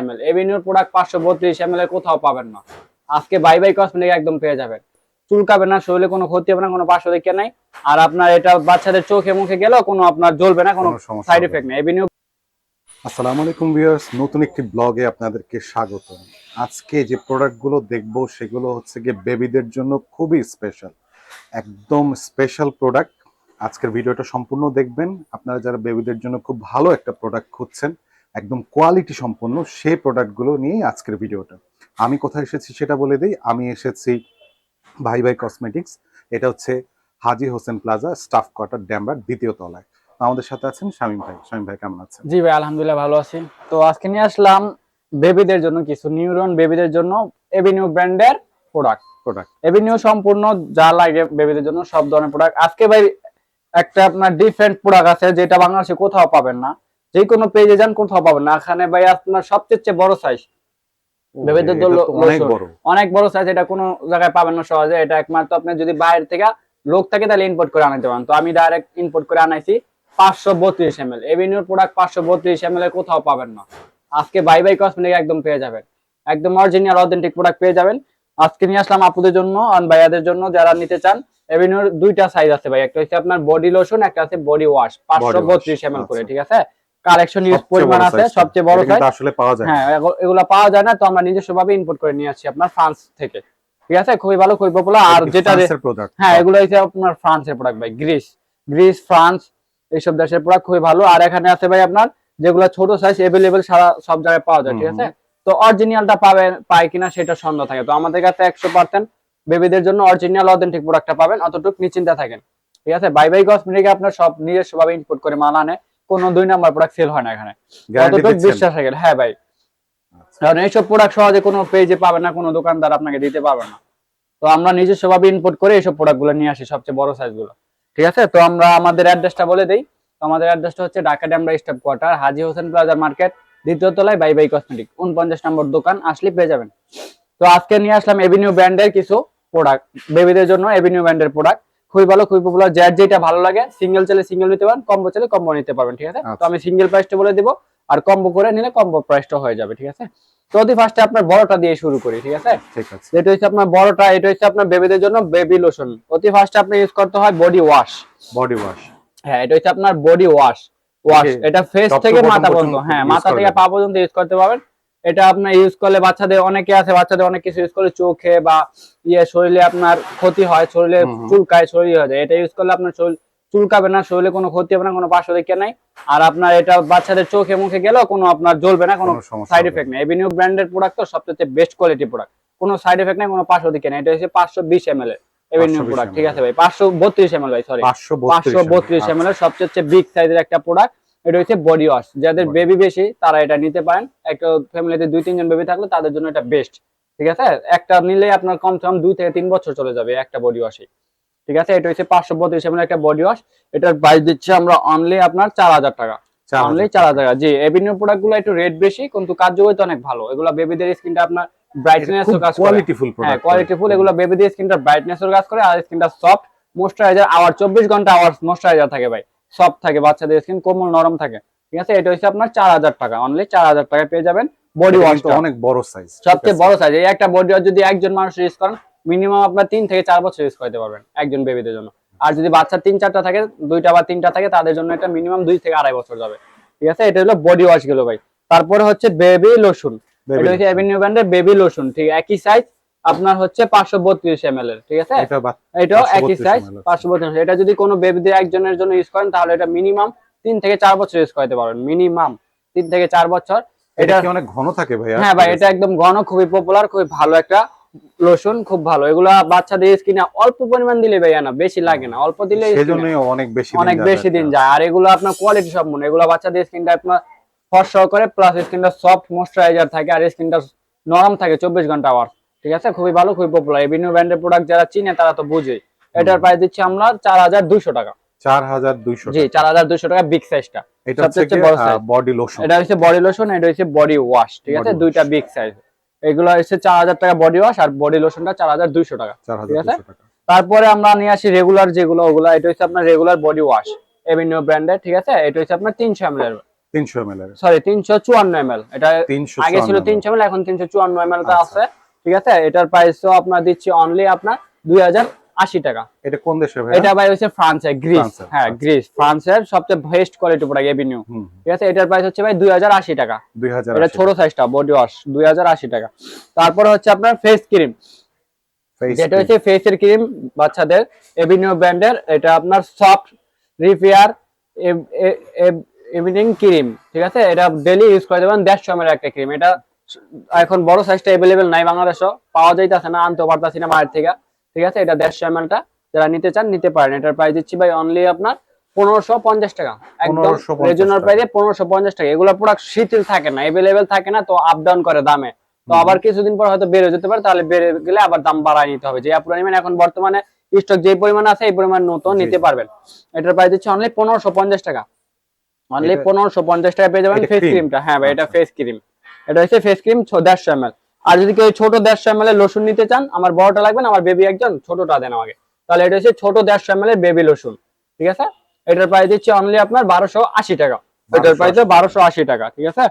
M L এভিনিউর product পাঁচশো বত্রিশ M L এর কোথাও পাবেন না। আজকে বাই বাই কসমেটিক একদম পেয়ে যাবেন। চুলকাবে না শরীরে কোনো ক্ষতি হবে না কোনো পার্শ্ব দিকে নাই। আর আপনার এটা বাচ্চাদের চোখে মুখে গেলেও কোনো আপনার জ্বলবে না কোনো কোনো সাইড এফেক্ট নেই। এভিনিউ আসসালামু আলাইকুম ভিউয়ার্স নতুন একটি ব্লগে আপনাদেরকে স্বাগত আজকে যে প্রোডাক্টগুলো দেখব সেগুলো হচ্ছে গিয়ে বেবিদের জন্য খুবই স্পেশাল একদম স্পেশাল প্রোডাক্ট আজকের ভিডিওটা সম্পূর্ণ দেখবেন। আপনারা যারা বেবিদের জন্য খুব ভালো একটা প্রোডাক্ট খুঁজছেন একদম কোয়ালিটি সম্পন্ন সেই প্রোডাক্টগুলো নিয়েই আজকের ভিডিওটা। আমি কোথায় এসেছি সেটা বলে দিই। আমি এসেছি ভাই ভাই কসমেটিক্স এটা হচ্ছে Haji Hossain plaza staff quarter ড্যামবার দ্বিতীয় তলায়। আমাদের সাথে আছেন শামীম ভাই। শামীম ভাই কেমন আছেন? জি ভাই আলহামদুলিল্লাহ ভালো আছি। তো আজকে নিয়ে আসলাম বেবিদের জন্য কিছু নিউরন বেবিদের জন্য এভিনিউ ব্র্যান্ডের প্রোডাক্ট প্রোডাক্ট এভিনিউ সম্পূর্ণ যা লাগে বেবিদের জন্য সব ধরনের প্রোডাক্ট আজকে ভাই একটা আপনার ডিফারেন্ট প্রোডাক্ট আছে যেটা বাংলাদেশে কোথাও পাবেন না। যে কোনো পেজে যান কোথাও পাবেন না। এখানে ভাই আপনার সবচেয়ে বড় সাইজ অনেক বড়। সাইজ এটা কোনো জায়গায় পাবেন না সহজে। এটা একমাত্র আপনি যদি বাইরে থেকে লোক থাকে তাহলে ইম্পোর্ট করে আনাতে পারেন। তো আমি ডাইরেক্ট ইম্পোর্ট করে আনাইছি পাঁচশো বত্রিশ এম এল এভিনিউর প্রোডাক্ট পাঁচশো বত্রিশ এম এল কোথাও পাবেন না। আজকে বাই বাই কসমেটিক একদম পেয়ে যাবেন। একদম অরিজিনাল অথেন্টিক প্রোডাক্ট পেয়ে যাবেন। আজকে নিয়ে আসলাম আপুদের জন্য আর ভাইয়াদের জন্য যারা নিতে চান এভিনিউর দুইটা সাইজ আছে ভাই। একটা হচ্ছে আপনার বডি লোশন একটা আছে বডি ওয়াশ পাঁচশো বত্রিশ এম এল করে আচ্ছা। ঠিক আছে? কালেকশন ইউজ পরিমাণ আছে সবচেয়ে বড় সাইজ আসলে পাওয়া যায়। হ্যাঁ এগু- এগুলা পাওয়া যায় না তো আমরা নিজস্ব ভাবে ইম্পোর্ট করে নিয়ে আসছি আপনার ফ্রান্স থেকে। ঠিক আছে? খুবই ভালো খুবই পপুলার আর যেটা হ্যাঁ এগুলো হচ্ছে আপনার ফ্রান্সের প্রোডাক্ট ভাই গ্রিস গ্রিস ফ্রান্স এইসব দেশের প্রোডাক্ট খুবই ভালো। আর এখানে আছে ভাই আপনার যেগুলো ছোট সাইজ এভেলেবেল সারা সব জায়গায় পাওয়া যায় ঠিক আছে? তো অরিজিনালটা পাবে পায় কিনা সেটা সন্দেহ থাকে। তো আমাদের কাছে একশো পার্সেন্ট বেবিদের জন্য অরিজিনাল অথেন্টিক প্রোডাক্টটা পাবেন। অতটুকু নিশ্চিন্তে থাকেন। ঠিক আছে? বাই বাই কসমেটিকে আপনার সব নিজস্ব ভাবে ইম্পোর্ট করে মাল আনে। কোনো দুই নাম্বার প্রোডাক্ট সেল হয় না এখানে। অতটুকু বিশ্বাস রাখেন হ্যাঁ ভাই। আচ্ছা। কারণ এইসব প্রোডাক্ট সহজে কোনো পেজে পাবে না কোনো দোকানদার আপনাকে দিতে পারবে না। তো আমরা নিজস্ব ভাবে ইম্পোর্ট করে এইসব প্রোডাক্টগুলো নিয়ে আসি সবচেয়ে বড় সাইজগুলো। ঠিক আছে? তো আমরা আমাদের অ্যাড্রেসটা বলে দেই। আমাদের অ্যাড্রেসটা হচ্ছে ঢাকা ড্যামরা স্টাফ কোয়ার্টার হাজি হোসেন প্লাজার মার্কেট দ্বিতীয় তলায় বাই বাই কসমেটিক উনপঞ্চাশ নম্বর দোকান আসলে পেয়ে যাবেন। তো আজকে নিয়ে আসলাম এভিনিউ ব্র্যান্ডের কিছু প্রোডাক্ট বেবিদের জন্য এভিনিউ ব্র্যান্ডের প্রোডাক্ট খুবই ভালো খুবই পপুলার যার যেটা ভালো লাগে সিঙ্গেল চাইলে সিঙ্গেল নিতে পারেন কম্বো চাইলে কম্বো নিতে পারবেন ঠিক আছে? তো আচ্ছা। আমি সিঙ্গেল প্রাইসটা বলে দিব আর কম্বো করে নিলে কম্বো প্রাইসটা হয়ে যাবে ঠিক আছে? তো অতি ফার্স্টে আপনার বড়টা দিয়ে শুরু করি ঠিক আছে? ঠিক আছে। যেটা হচ্ছে আপনার বড়টা এটা হচ্ছে আপনার বেবিদের জন্য বেবি লোশন অতি ফার্স্টে আপনি ইউজ করতে হয় বডি ওয়াশ বডি ওয়াশ হ্যাঁ এটা হচ্ছে আপনার বডি ওয়াশ ওয়াশ এটা ফেস থেকে মাথা পর্যন্ত হ্যাঁ মাথা থেকে পা পর্যন্ত ইউজ করতে পারবেন। এটা আপনার ইউজ করলে বাচ্চাদের অনেকে আছে বাচ্চাদের অনেক কিছু ইউজ করলে চোখে বা ইয়ে শরীরে আপনার ক্ষতি হয় শরীরে। চুলকায় শরীর হয়ে যায়। এটা ইউজ করলে আপনার শরীর চুলকাবে না শরীরে কোনো ক্ষতি হবে না কোনো পার্শ্ব দিকে নাই। আর আপনার এটা বাচ্চাদের চোখে মুখে গেলেও কোনো আপনার জ্বলবে না কোনো কোনো সাইড এফেক্ট নেই। এভিনিউ ব্র্যান্ডের প্রোডাক্ট তো সবচেয়ে বেস্ট কোয়ালিটি প্রোডাক্ট কোনো সাইড এফেক্ট নেই কোনো পার্শ্ব দিকে নেই। এটা হচ্ছে পাঁচশো বিশ এম এল এভিনিউ প্রোডাক্ট ঠিক আছে ভাই? পাঁচশো বত্রিশ এম এল ভাই সরি পাঁচশো বত্রিশ এম এল সবচেয়ে বিগ সাইজের একটা প্রোডাক্ট এটা হচ্ছে বডি ওয়াশ যাদের বেবি বেশি তারা এটা নিতে পারেন। একটা ফ্যামিলিতে দুই তিনজন বেবি থাকলে তাদের জন্য এটা বেস্ট ঠিক আছে? একটা নিলে আপনার কমসে কম দুই থেকে তিন বছর চলে যাবে একটা বডি ওয়াশে ঠিক আছে? এটা হচ্ছে পাঁচশো বত্রিশ একটা বডি ওয়াশ এটার প্রাইস দিচ্ছে আমরা অনলি আপনার চার হাজার টাকা। অনলি চার হাজার টাকা। জি এভিনিউ প্রোডাক্টগুলো একটু রেট বেশি কিন্তু কার্যকরিতা অনেক ভালো। এগুলো বেবিদের স্কিনটা আপনার ব্রাইটনেস কাজ করে। কোয়ালিটি ফুল হ্যাঁ প্রোডাক্ট কোয়ালিটি ফুল এগুলো বেবিদের স্কিনটা ব্রাইটনেসের কাজ করে আর স্কিনটা সফট ময়শ্চারাইজার আওয়ার চব্বিশ ঘণ্টা আওয়ার ময়শ্চারাইজার থাকে ভাই। সফট থাকে বাচ্চাদের স্কিন কোমল নরম থাকে। ঠিক আছে? এটা হচ্ছে আপনার চার হাজার টাকা। অনলি চার হাজার টাকায় পেয়ে যাবেন বডি ওয়াশ অনেক বড় সাইজ সবচেয়ে বড় সাইজ এই একটা বডি ওয়াশ যদি একজন মানুষ ইউজ করেন মিনিমাম আপনার তিন থেকে চার বছর ইউজ করতে পারবেন একজন বেবিদের জন্য। আর যদি বাচ্চা তিন চারটা থাকে দুইটা বা তিনটা থাকে তাদের জন্য এটা মিনিমাম দুই থেকে আড়াই বছর যাবে। ঠিক আছে? এটা হলো বডি ওয়াশগুলো ভাই। তারপরে হচ্ছে বেবি লোশন এটা হচ্ছে অ্যাভিনিউ ব্র্যান্ডের বেবি লোশন ঠিক একই সাইজ আপনার হচ্ছে পাঁচশো বত্রিশ এম এর ঠিক আছে? এটাও একই সাইজ পাঁচশো বত্রিশ এটা যদি কোনো বেবিদের একজনের জন্য ইউজ করেন তাহলে এটা মিনিমাম তিন থেকে চার বছর ইউজ করতে পারবেন। মিনিমাম তিন থেকে চার বছর। এটা অনেক ঘন থাকে ভাইয়া? হ্যাঁ ভাই এটা একদম ঘন খুবই পপুলার খুবই ভালো একটা লোশন খুব ভালো। এগুলা বাচ্চাদের স্কিনে অল্প পরিমাণ দিলে ভাইয়া না বেশি লাগে না। অল্প দিলে সেজন্যই অনেক বেশি দিন অনেক বেশি দিন যায়। আর এগুলো আপনার কোয়ালিটি সম্পূর্ণ এগুলো বাচ্চাদের স্কিনটা আপনার ফর্সা করে প্লাস স্কিনটা সফট ময়শ্চারাইজার থাকে আর স্কিনটা নরম থাকে চব্বিশ ঘণ্টা আওয়ার ঠিক আছে? খুবই ভালো খুবই পপুলার এভিনিউ ব্র্যান্ডের প্রোডাক্ট যারা চিনে তারা তো বুঝে এটার প্রাইস দিচ্ছি আমরা চার হাজার দুইশো টাকা। 4200 জি চার হাজার দুইশো টাকা বিগ সাইজটা এটা হচ্ছে সবচেয়ে বড় লোশন এটা হচ্ছে বডি লোশন এটা হচ্ছে বডি ওয়াশ ঠিক আছে? দুইটা বিগ সাইজ এগুলো হচ্ছে চার হাজার টাকা বডি ওয়াশ আর বডি লোশনটা চার হাজার দুইশো টাকা ঠিক আছে? তারপরে আমরা নিয়ে আসি রেগুলার যেগুলো ওগুলো এটা হচ্ছে আপনার রেগুলার বডি ওয়াশ এভিনিউ ব্র্যান্ডের ঠিক আছে? এটা হচ্ছে আপনার তিনশো এমএল তিনশো এম এল এর। সরি তিনশো চুয়ান্ন এম এল এটা আগে ছিল তিনশো এম এখন তিনশো চুয়ান্ন এম টা আচ্ছা। আছে। ঠিক আছে? এটার প্রাইসও আপনার দিচ্ছি অনলি আপনার দুই হাজার আশি টাকা। এটা কোন দেশে ভাই? এটা ভাই হচ্ছে ফ্রান্সের গ্রিস। হ্যাঁ আচ্ছা। গ্রিস। ফ্রান্সের সবচেয়ে বেস্ট কোয়ালিটি প্রোডাক্ট এভিনিউ ঠিক আছে? এটার প্রাইস হচ্ছে ভাই দুই হাজার আশি টাকা। দুই হাজার এটা ছোট সাইজটা বডি ওয়াশ দুই হাজার আশি টাকা। তারপরে হচ্ছে আপনার ফেস ক্রিম যেটা হচ্ছে ফেসের ক্রিম বাচ্চাদের এভিনিউ ব্র্যান্ডের এটা আপনার সফট রিপেয়ার ইভিনিং ক্রিম ঠিক আছে? এটা ডেলি ইউজ করে দেবেন দেড়শো এমএল একটা ক্রিম এটা এখন বড় সাইজটা অ্যাভেলেবেল নাই বাংলাদেশও। পাওয়া যাইতেছে না আনতে পারতাছি না বাইরে থেকে। ঠিক আছে? এটা দেড়শো এমএলটা যারা নিতে চান নিতে পারেন। এটার প্রাইস দিচ্ছি ভাই অনলি আপনার পনেরোশো পঞ্চাশ টাকা। একদম রেজনাল। প্রাইসে পনেরোশো পঞ্চাশ টাকা। এগুলো প্রোডাক্ট শিথিল থাকে না অ্যাভেলেবেল থাকে না তো আপ ডাউন করে দামে। তো আবার কিছুদিন পর হয়তো বেড়ে যেতে পারে তাহলে বেড়ে গেলে আবার দাম বাড়ায় নিতে হবে। যে নেবেন এখন বর্তমানে স্টক যে পরিমাণ আছে এই পরিমাণ নতুন নিতে পারবেন। এটার প্রাইস দিচ্ছে অনলি পনেরোশো পঞ্চাশ টাকা। অনলি পনেরোশো পঞ্চাশ টাকা পেয়ে যাবেন ফেস? ক্রিমটা হ্যাঁ ভাই এটা আচ্ছা। ফেস ক্রিম এটা হচ্ছে ফেস ক্রিম দেড়শো এম আর যদি কেউ ছোট দেড়শো এম লোশন নিতে চান আমার বড়টা লাগবে না আমার বেবি একজন ছোটটা দেন আমাকে। তাহলে এটা হচ্ছে ছোট দেড়শো এম বেবি লোশন ঠিক আছে? এটার প্রাইস দিচ্ছে অনলি আপনার বারোশো আশি টাকা। এটার প্রাইস বারোশো আশি টাকা ঠিক আছে?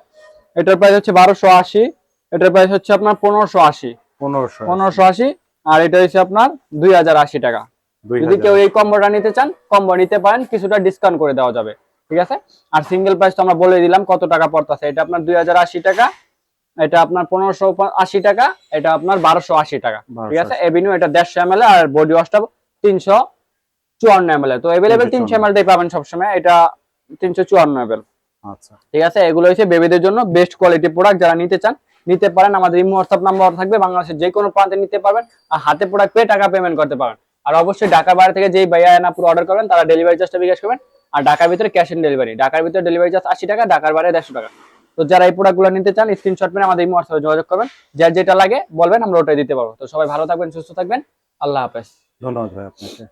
এটার প্রাইস হচ্ছে বারোশো আশি এটার প্রাইস হচ্ছে আপনার পনেরোশো আশি। পনেরোশো পনেরোশো আশি আর এটা হচ্ছে আপনার দুই হাজার আশি টাকা। যদি কেউ এই কম্বোটা নিতে চান কম্বো নিতে পারেন কিছুটা ডিসকাউন্ট করে দেওয়া যাবে ঠিক আছে? আর সিঙ্গেল প্রাইস তো আমরা বলে দিলাম কত টাকা পড়তেছে এটা আপনার দুই হাজার আশি টাকা এটা আপনার পনেরোশো আশি টাকা এটা আপনার বারোশো আশি টাকা। ঠিক আছে? এভিনিউ এটা দেড়শো এম আর বডি ওয়াশটা তিনশো চুয়ান্ন এম তো এভেলেবেল তিনশো এম 354 টাই পাবেন সবসময়। এটা তিনশো চুয়ান্ন এম আচ্ছা। ঠিক আছে? এগুলো হচ্ছে বেবিদের জন্য বেস্ট কোয়ালিটি প্রোডাক্ট যারা নিতে চান নিতে পারেন। আমাদের ইমো হোয়াটসঅ্যাপ নাম্বার থাকবে। বাংলাদেশের যে কোনো প্রান্তে নিতে পারবেন আর হাতে প্রোডাক্ট পেয়ে টাকা পেমেন্ট করতে পারেন আর অবশ্যই ঢাকার বাইরে থেকে যেই ভাইয়া এনা পুরো অর্ডার করবেন তারা ডেলিভারি চার্জটা বিকাশ করবেন। আর ঢাকার ভিতরে ক্যাশ অন ডেলিভারি ঢাকার ভিতরে ডেলিভারি চার্জ আশি টাকা ঢাকার বাইরে দেড়শো টাকা। তো যারা এই প্রোডাক্টগুলো নিতে চান স্ক্রিনশট মেরে আমাদের ইমো যোগাযোগ করবেন। যার যেটা লাগে বলবেন, আমরা ওটাই দিতে পারব। তো সবাই ভালো থাকবেন, সুস্থ থাকবেন। আল্লাহ হাফেজ। ধন্যবাদ ভাই আপনাকে।